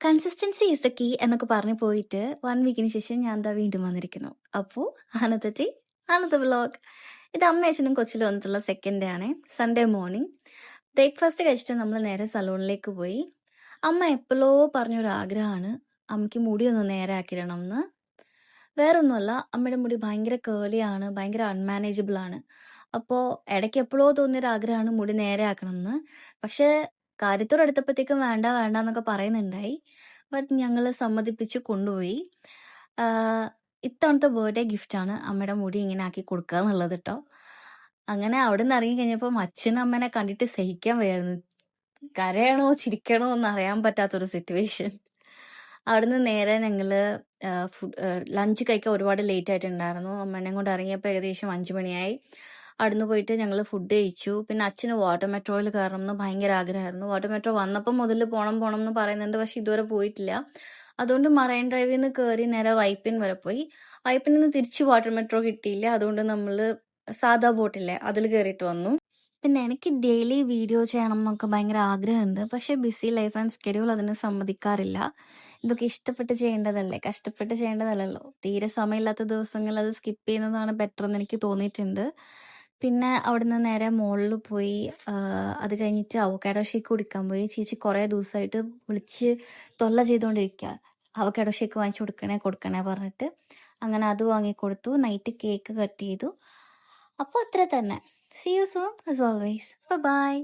Consistency is the key എന്നൊക്കെ പറഞ്ഞു പോയിട്ട് വൺ വീക്കിന് ശേഷം ഞാൻ എന്താ വീണ്ടും വന്നിരിക്കുന്നു. അപ്പോ അനത്തെ അനത്തെ വ്ലോഗ് ഇത് അമ്മേച്ചനും കൊച്ചിലും വന്നിട്ടുള്ള സെക്കൻഡ് ആണ്. സൺഡേ മോർണിംഗ് ബ്രേക്ക്ഫാസ്റ്റ് കഴിച്ചിട്ട് നമ്മൾ നേരെ സലൂണിലേക്ക് പോയി. അമ്മ എപ്പോഴോ പറഞ്ഞൊരു ആഗ്രഹമാണ്. അമ്മയ്ക്ക് മുടി ഒന്ന് നേരെ ആക്കിയിടണം എന്ന് വേറൊന്നുമല്ല അമ്മയുടെ മുടി ഭയങ്കര കേളിയാണ് ഭയങ്കര അൺമാനേജബിൾ ആണ്. അപ്പോൾ ഇടയ്ക്ക് എപ്പോഴോ തോന്നിയൊരു ആഗ്രഹമാണ് മുടി നേരെ ആക്കണം എന്ന് പക്ഷേ കാര്യത്തോട് അടുത്തപ്പോഴത്തേക്കും വേണ്ട വേണ്ട എന്നൊക്കെ പറയുന്നുണ്ടായി. ബട്ട് ഞങ്ങൾ സമ്മതിപ്പിച്ച് കൊണ്ടുപോയി. ഇത്തവണത്തെ ബർത്ത്ഡേ ഗിഫ്റ്റാണ് അമ്മയുടെ മുടി ഇങ്ങനെ ആക്കി കൊടുക്കുക എന്നുള്ളത് കേട്ടോ അങ്ങനെ അവിടെ നിന്ന് ഇറങ്ങി കഴിഞ്ഞപ്പോൾ അച്ഛനും അമ്മനെ കണ്ടിട്ട് സഹിക്കാൻ വയ്യായിരുന്നു. കരയണോ ചിരിക്കണോ എന്ന് അറിയാൻ പറ്റാത്തൊരു സിറ്റുവേഷൻ അവിടുന്ന് നേരെ ഞങ്ങൾ ഫുഡ് ലഞ്ച് കഴിക്കാൻ ഒരുപാട് ലേറ്റ് ആയിട്ടുണ്ടായിരുന്നു. അമ്മേനെ കൊണ്ട് ഇറങ്ങിയപ്പോൾ ഏകദേശം അഞ്ചു മണിയായി. അവിടുന്ന് പോയിട്ട് ഞങ്ങൾ ഫുഡ് കഴിച്ചു. പിന്നെ അച്ഛന് വാട്ടർ മെട്രോയിൽ കയറണം എന്ന് ഭയങ്കര ആഗ്രഹമായിരുന്നു. വാട്ടർ മെട്രോ വന്നപ്പോൾ മുതൽ പോണം പോണം എന്ന് പറയുന്നുണ്ട് പക്ഷെ ഇതുവരെ പോയിട്ടില്ല. അതുകൊണ്ട് മറൈൻ ഡ്രൈവിൽ നിന്ന് കയറി നേരെ വൈപ്പിൻ വരെ പോയി. വൈപ്പിൽ നിന്ന് തിരിച്ച് വാട്ടർ മെട്രോ കിട്ടിയില്ല. അതുകൊണ്ട് നമ്മൾ സാധാ ബോട്ടില്ലേ അതിൽ കയറിയിട്ട് വന്നു. പിന്നെ എനിക്ക് ഡെയിലി വീഡിയോ ചെയ്യണം എന്നൊക്കെ ഭയങ്കര ആഗ്രഹമുണ്ട്. പക്ഷെ ബിസി ലൈഫ് ആൻഡ് സ്കെഡ്യൂൾ അതിന് സമ്മതിക്കാറില്ല. ഇതൊക്കെ ഇഷ്ടപ്പെട്ട് ചെയ്യേണ്ടതല്ലേ? കഷ്ടപ്പെട്ട് ചെയ്യേണ്ടതല്ലല്ലോ. തീരെ സമയമില്ലാത്ത ദിവസങ്ങളിൽ അത് സ്കിപ്പ് ചെയ്യുന്നതാണ് ബെറ്റർ എന്ന് എനിക്ക് തോന്നിയിട്ടുണ്ട്. പിന്നെ അവിടുന്ന് നേരെ മുകളിൽ പോയി അത് കഴിഞ്ഞിട്ട് അവക്കാഡോ ഷേക്ക് കുടിക്കാൻ പോയി. ചേച്ചി കുറേ ദിവസമായിട്ട് വിളിച്ച് തൊല്ല ചെയ്തുകൊണ്ടിരിക്കുക അവക്കാഡോ ഷേക്ക് വാങ്ങിച്ചു കൊടുക്കണേ കൊടുക്കണേ പറഞ്ഞിട്ട് അങ്ങനെ അത് വാങ്ങി കൊടുത്തു. നൈറ്റ് കേക്ക് കട്ട് ചെയ്തു. അപ്പോൾ അത്ര തന്നെ. See you soon always bye